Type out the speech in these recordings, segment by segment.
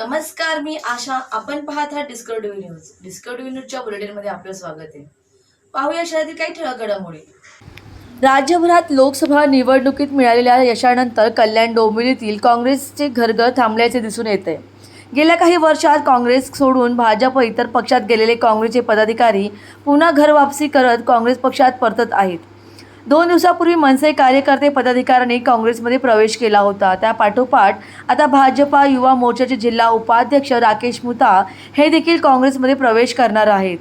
नमस्कार मी आशा. आपण पाहत आहात डिस्कवरी न्यूज डिस्कवरी न्यूजच्या बुलेटिनमध्ये आपलं स्वागत आहे. पाहूया शहरातील काही ठळक घडामोडी. राज्यभरात लोकसभा निवडणुकीत मिळालेल्या यशानंतर कल्याण डोंबिवलीतील काँग्रेसचे घरघर थांबल्याचे दिसून येते गेल्या काही वर्षात काँग्रेस सोडून भाजप इतर पक्षात गेलेले काँग्रेसचे पदाधिकारी पुन्हा घरवापसी करत काँग्रेस पक्षात परतत आहेत. दोन दिवसापूर्वी मनसे कार्यकर्ते पदाधिकाऱ्यांनी काँग्रेसमध्ये प्रवेश केला होता. त्या पाठोपाठ आता भाजपा युवा मोर्चाचे जिल्हा उपाध्यक्ष राकेश मुता हे देखील काँग्रेसमध्ये प्रवेश करणार आहेत.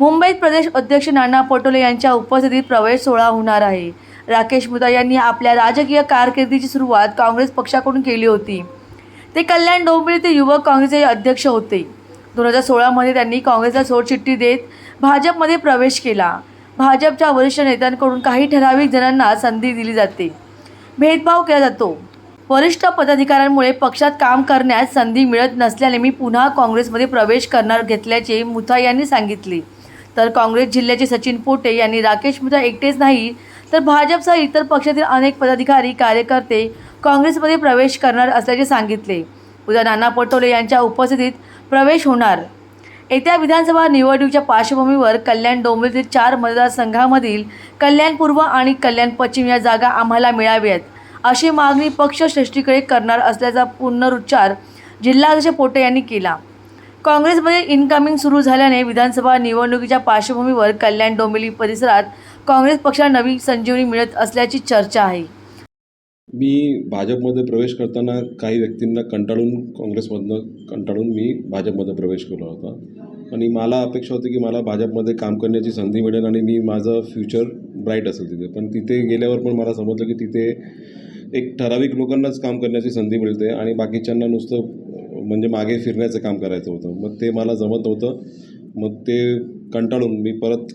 मुंबईत प्रदेश अध्यक्ष नाना पटोले यांच्या उपस्थितीत प्रवेश सोहळा होणार आहे. राकेश मुता यांनी आपल्या राजकीय कारकिर्दीची सुरुवात काँग्रेस पक्षाकडून केली होती. ते कल्याण डोंबिवली ते युवक काँग्रेसचे अध्यक्ष होते. दोन हजार सोळामध्ये त्यांनी काँग्रेसला सोडचिठ्ठी देत भाजपमध्ये प्रवेश केला. भाजपच्या वरिष्ठ नेत्यांकडून काही ठराविक जणांना संधी दिली जाते. भेदभाव केला जातो. वरिष्ठ पदाधिकाऱ्यांमुळे पक्षात काम करण्यास संधी मिळत नसल्याने मी पुन्हा काँग्रेसमध्ये प्रवेश करणार घेतल्याचे मुथा यांनी सांगितले. तर काँग्रेस जिल्ह्याचे सचिन पोटे यांनी राकेश मुथा एकटेच नाही तर भाजपसह इतर पक्षातील अनेक पदाधिकारी कार्यकर्ते काँग्रेसमध्ये प्रवेश करणार असल्याचे सांगितले. उद्या नाना पटोले यांच्या उपस्थितीत प्रवेश होणार. येत्या विधानसभा निवडणुकीच्या पार्श्वभूमीवर कल्याण डोंबिवलीतील चार मतदारसंघामधील कल्याण पूर्व आणि कल्याण पश्चिम या जागा आम्हाला मिळाव्यात अशी मागणी पक्षश्रेष्ठीकडे करणार असल्याचा पुनरुच्चार जिल्हाध्यक्ष पोटे यांनी केला. काँग्रेसमध्ये इनकमिंग सुरू झाल्याने विधानसभा निवडणुकीच्या पार्श्वभूमीवर कल्याण डोंबिवली परिसरात काँग्रेस पक्षाला नवी संजीवनी मिळत असल्याची चर्चा आहे. मी भाजपमध्ये प्रवेश करताना काही व्यक्तींना कंटाळून काँग्रेसमधनं कंटाळून मी भाजपमध्ये प्रवेश केला होता. आणि मला अपेक्षा होती की मला भाजपमध्ये काम करण्याची संधी मिळेल आणि मी माझं फ्युचर ब्राईट असेल तिथे. पण तिथे गेल्यावर पण मला समजलं की तिथे एक ठराविक लोकांनाच काम करण्याची संधी मिळते आणि बाकीच्यांना नुसतं म्हणजे मागे फिरण्याचं काम करायचं होतं. मग ते मला जमत होतं. मग ते कंटाळून मी परत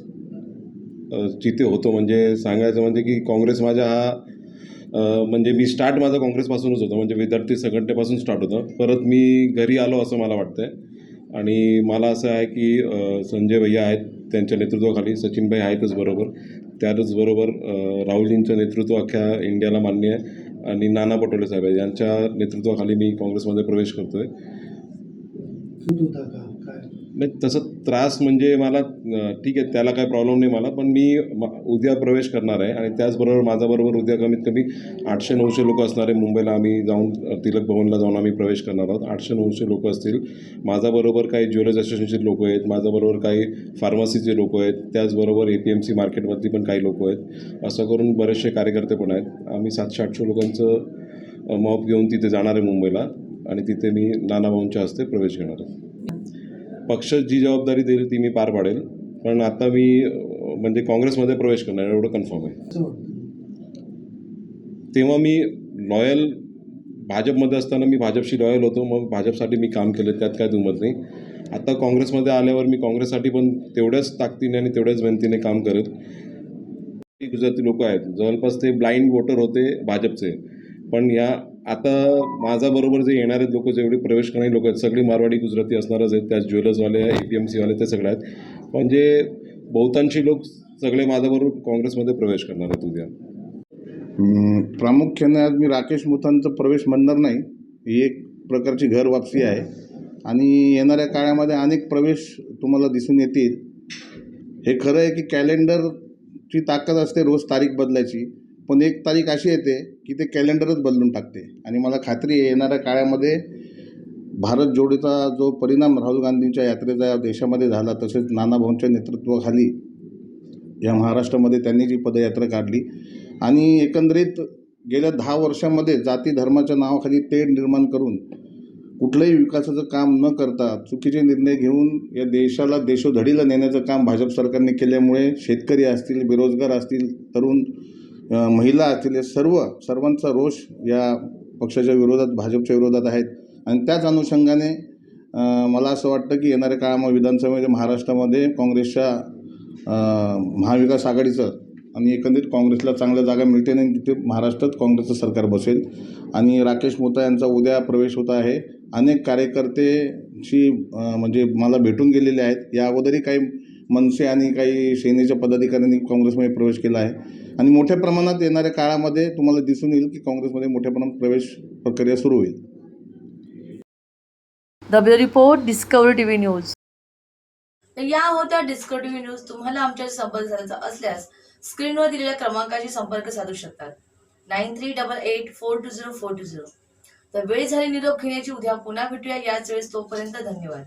जिथे होतो म्हणजे सांगायचं म्हणजे की काँग्रेस माझ्या हा म्हणजे मी स्टार्ट माझा काँग्रेसपासूनच होतं. म्हणजे विद्यार्थी संघटनेपासून स्टार्ट होतं. परत मी घरी आलो असं मला वाटतं आहे आणि मला असं आहे की संजय भैया आहेत त्यांच्या नेतृत्वाखाली सचिनभाई आहेतच बरोबर. त्यातच बरोबर राहुलजींचं नेतृत्व अख्ख्या इंडियाला मान्य आहे आणि नाना पटोले साहेब यांच्या नेतृत्वाखाली मी काँग्रेसमध्ये प्रवेश करतो आहे का? नाही तसं त्रास म्हणजे मला ठीक आहे त्याला काय प्रॉब्लेम नाही मला पण मी उद्या प्रवेश करणार आहे आणि त्याचबरोबर माझ्याबरोबर उद्या कमीत कमी आठशे नऊशे लोक असणार आहे. मुंबईला आम्ही जाऊन तिलक भवनला जाऊन आम्ही प्रवेश करणार आहोत. आठशे नऊशे लोक असतील. माझ्याबरोबर काही ज्वेलर्स असोसिएशनचे लोक आहेत. माझ्याबरोबर काही फार्मसीचे लोक आहेत. त्याचबरोबर ए पी एम सी मार्केटमधली पण काही लोक आहेत. असं करून बरेचसे कार्यकर्ते पण आहेत. आम्ही सातशे आठशे लोकांचं मॉप घेऊन तिथे जाणार आहे मुंबईला आणि तिथे मी नाना भाऊंच्या हस्ते प्रवेश घेणार आहे. पक्ष जी जबाबदारी देईल ती मी पार पाडेल. पण आता मी म्हणजे काँग्रेसमध्ये प्रवेश करणार एवढं कन्फर्म आहे. तेव्हा मी लॉयल भाजपमध्ये असताना मी भाजपशी लॉयल होतो. मग भाजपसाठी मी काम केलं त्यात काय दुमत नाही. आता काँग्रेसमध्ये आल्यावर मी काँग्रेससाठी पण तेवढ्याच ताकदीने आणि तेवढ्याच मेहनतीने काम करेल गुजराती लोक आहेत. जवळपास ते ब्लाइंड वोटर होते भाजपचे. पण या आता माझ्याबरोबर जे येणारे लोक जेवढे प्रवेश करणारे लोक आहेत सगळी मारवाडी गुजराती असणारच आहेत त्या ज्वेलर्सवाले ए पी एम सीवाले ते सगळे आहेत. म्हणजे बहुतांशी लोक सगळे माझ्याबरोबर काँग्रेसमध्ये प्रवेश करणार आहेत उद्या. प्रामुख्याने आज मी राकेश मुथांचा प्रवेश म्हणणार नाही. ही एक प्रकारची घर वापसी आहे. आणि येणाऱ्या काळामध्ये अनेक प्रवेश तुम्हाला दिसून येतील. हे खरं आहे की कॅलेंडरची ताकद असते रोज तारीख बदलायची. पण एक तारीख अशी येते की ते कॅलेंडरच बदलून टाकते. आणि मला खात्री आहे येणाऱ्या काळामध्ये भारत जोडीचा जो परिणाम राहुल गांधींच्या यात्रेचा या देशामध्ये झाला तसेच नानाभाऊंच्या नेतृत्वाखाली या महाराष्ट्रामध्ये त्यांनी जी पदयात्रा काढली. आणि एकंदरीत गेल्या दहा वर्षामध्ये जाती धर्माच्या नावाखाली तेढ निर्माण करून कुठलंही विकासाचं काम न करता चुकीचे निर्णय घेऊन या देशाला देशोधडीला नेण्याचं काम भाजप सरकारने केल्यामुळे शेतकरी असतील बेरोजगार असतील तरुण महिला असतील हे सर्व सर्वांचा रोष या पक्षाच्या विरोधात भाजपच्या विरोधात आहेत. आणि त्याच अनुषंगाने मला असं वाटतं की येणाऱ्या काळामध्ये विधानसभेमध्ये महाराष्ट्रामध्ये काँग्रेसच्या महाविकास आघाडीचं आणि एकंदरीत काँग्रेसला चांगल्या जागा मिळते आणि तिथे महाराष्ट्रात काँग्रेसचं सरकार बसेल. आणि राकेश मोता यांचा उद्या प्रवेश होत आहे. अनेक कार्यकर्तेशी म्हणजे मला भेटून गेलेले आहेत. या अगोदरही काही मनसे आणि काही सेनेच्या पदाधिकाऱ्यांनी काँग्रेसमध्ये प्रवेश केला आहे. आणि मोठ्या प्रमाणात येणाऱ्या काळामध्ये तुम्हाला दिसून येईल की काँग्रेसमध्ये मोठ्या प्रमाणात प्रवेश प्रक्रिया सुरू होईल. Report discovery T V news. तर या होत्या डिस्कवरी टी व्ही न्यूज तुम्हाला आमच्याशी संपर्क साधायचा असल्यास स्क्रीनवर दिलेल्या क्रमांकाशी संपर्क साधू शकतात. Nine three double eight four two zero four two zero. तर वेळ झाली निरोप घेण्याची उद्या पुन्हा भेटूया. याच वेळेस तोपर्यंत धन्यवाद.